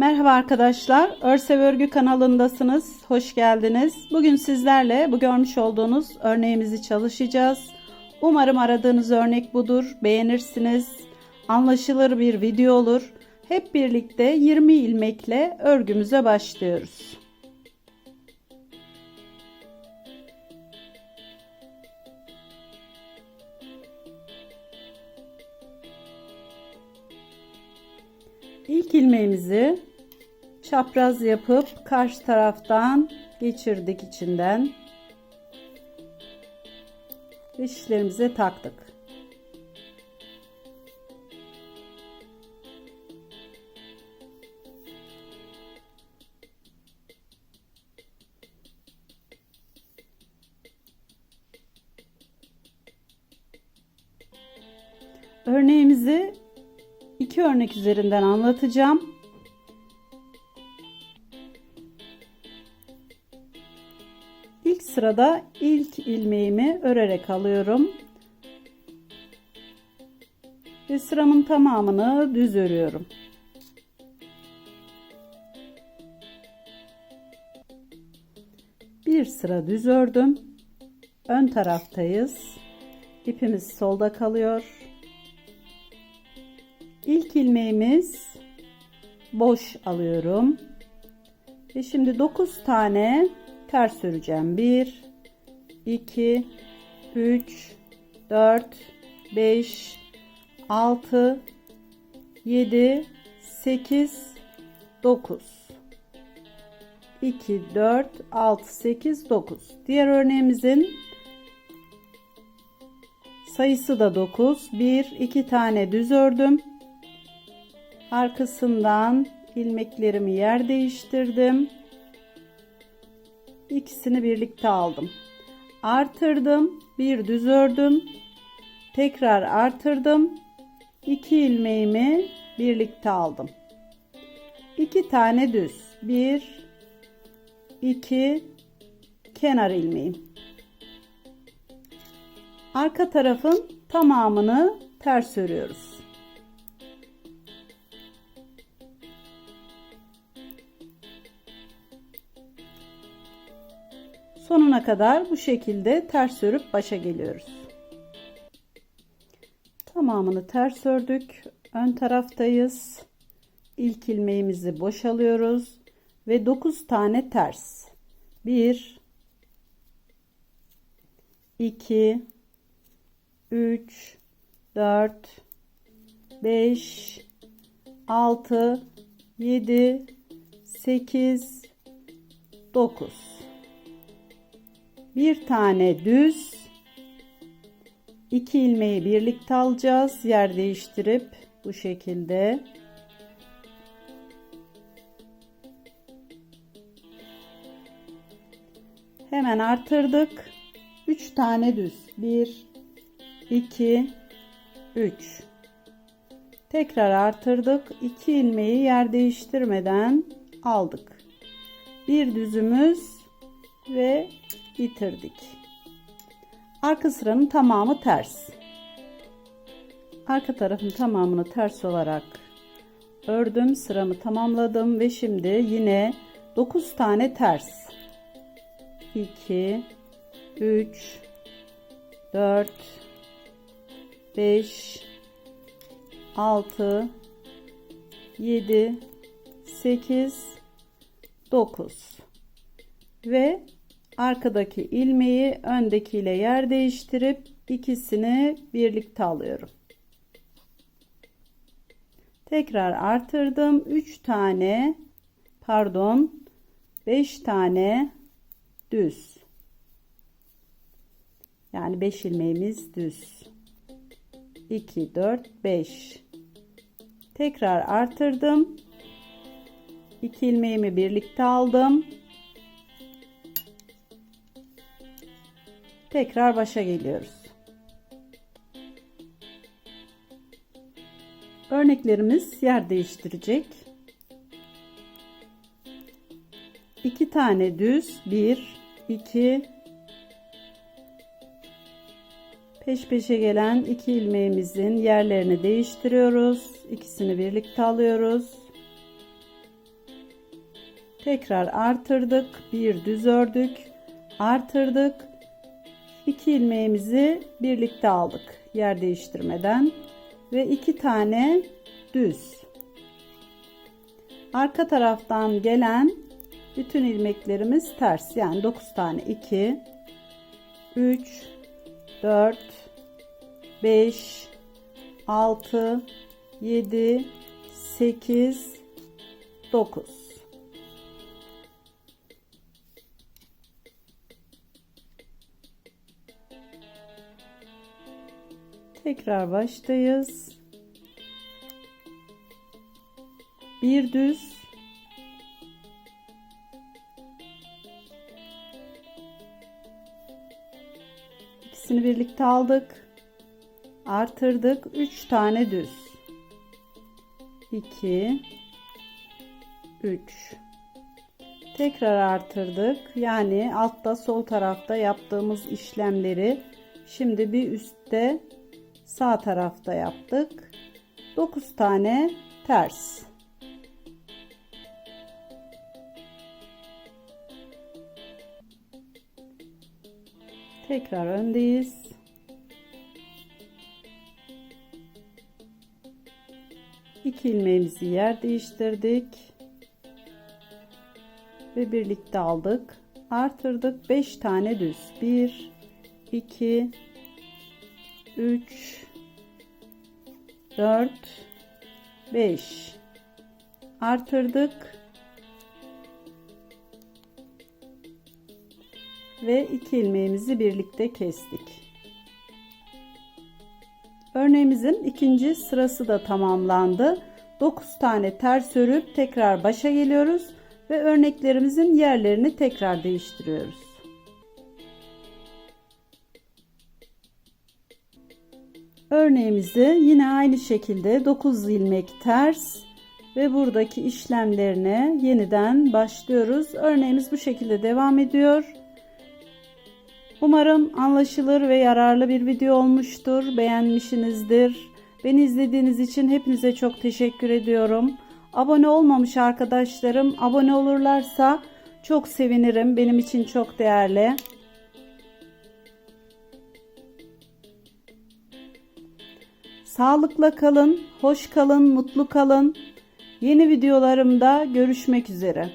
Merhaba arkadaşlar, Örsev Örgü kanalındasınız. Hoş geldiniz. Bugün sizlerle bu görmüş olduğunuz örneğimizi çalışacağız. Umarım aradığınız örnek budur. Beğenirsiniz. Anlaşılır bir video olur. Hep birlikte 20 ilmekle örgümüze başlıyoruz. İlk ilmeğimizi çapraz yapıp karşı taraftan geçirdik içinden. Ve şişlerimize taktık. Örneğimizi iki örnek üzerinden anlatacağım. Sırada ilk ilmeğimi örerek alıyorum. Ve sıramın tamamını düz örüyorum. Bir sıra düz ördüm. Ön taraftayız. İpimiz solda kalıyor. İlk ilmeğimiz boş alıyorum. Ve şimdi 9 tane ters öreceğim. 1 2 3 4 5 6 7 8 9 2 4 6 8 9 diğer örneğimizin sayısı da 9 1 2 tane düz ördüm. Arkasından ilmeklerimi yer değiştirdim ikisini birlikte aldım. Artırdım, bir düz ördüm. Tekrar artırdım. iki ilmeğimi birlikte aldım. İki tane düz. Bir, iki, kenar ilmeğim. Arka tarafın tamamını ters örüyoruz. Sonuna kadar bu şekilde ters örüp başa geliyoruz. Tamamını ters ördük. Ön taraftayız. İlk ilmeğimizi boşalıyoruz ve 9 tane ters. 1 2 3 4 5 6 7 8 9 bir tane düz iki ilmeği birlikte alacağız. Yer değiştirip bu şekilde. Hemen artırdık. 3 tane düz. 1 2 3 tekrar artırdık. 2 ilmeği yer değiştirmeden aldık. Bir düzümüz ve bitirdik. Arka sıranın tamamı ters. Arka tarafın tamamını ters olarak ördüm. Sıramı tamamladım ve şimdi yine 9 tane ters. 2 3 4 5 6 7 8 9 ve arkadaki ilmeği öndekiyle yer değiştirip ikisini birlikte alıyorum. Tekrar artırdım. 3 tane pardon 5 tane düz. Yani 5 ilmeğimiz düz. 2 4 5 Tekrar artırdım. 2 ilmeğimi birlikte aldım. Tekrar başa geliyoruz. Örneklerimiz yer değiştirecek. 2 tane düz, 1, 2, peş peşe gelen iki ilmeğimizin yerlerini değiştiriyoruz. İkisini birlikte alıyoruz. Tekrar artırdık. Bir düz ördük. Artırdık. İki ilmeğimizi birlikte aldık. Yer değiştirmeden. Ve iki tane düz. Arka taraftan gelen bütün ilmeklerimiz ters. Yani 9 tane 2 3 4 5 6 7 8 9 Tekrar baştayız. Bir düz İkisini birlikte aldık. Artırdık. 3 tane düz. 2 3 Tekrar artırdık. Yani altta sol tarafta yaptığımız işlemleri şimdi bir üstte sağ tarafta yaptık. 9 tane ters. Tekrar öndeyiz. İki ilmeğimizi yer değiştirdik. Ve birlikte aldık. Artırdık. 5 tane düz. 1 2 3 4 5 artırdık ve iki ilmeğimizi birlikte kestik. Örneğimizin ikinci sırası da tamamlandı. 9 tane ters örüp tekrar başa geliyoruz ve örneklerimizin yerlerini tekrar değiştiriyoruz. Örneğimizi yine aynı şekilde 9 ilmek ters ve buradaki işlemlerine yeniden başlıyoruz. Örneğimiz bu şekilde devam ediyor. Umarım anlaşılır ve yararlı bir video olmuştur. Beğenmişsinizdir. Beni izlediğiniz için hepinize çok teşekkür ediyorum. Abone olmamış arkadaşlarım abone olurlarsa çok sevinirim. Benim için çok değerli. Sağlıkla kalın, hoş kalın, mutlu kalın. Yeni videolarımda görüşmek üzere.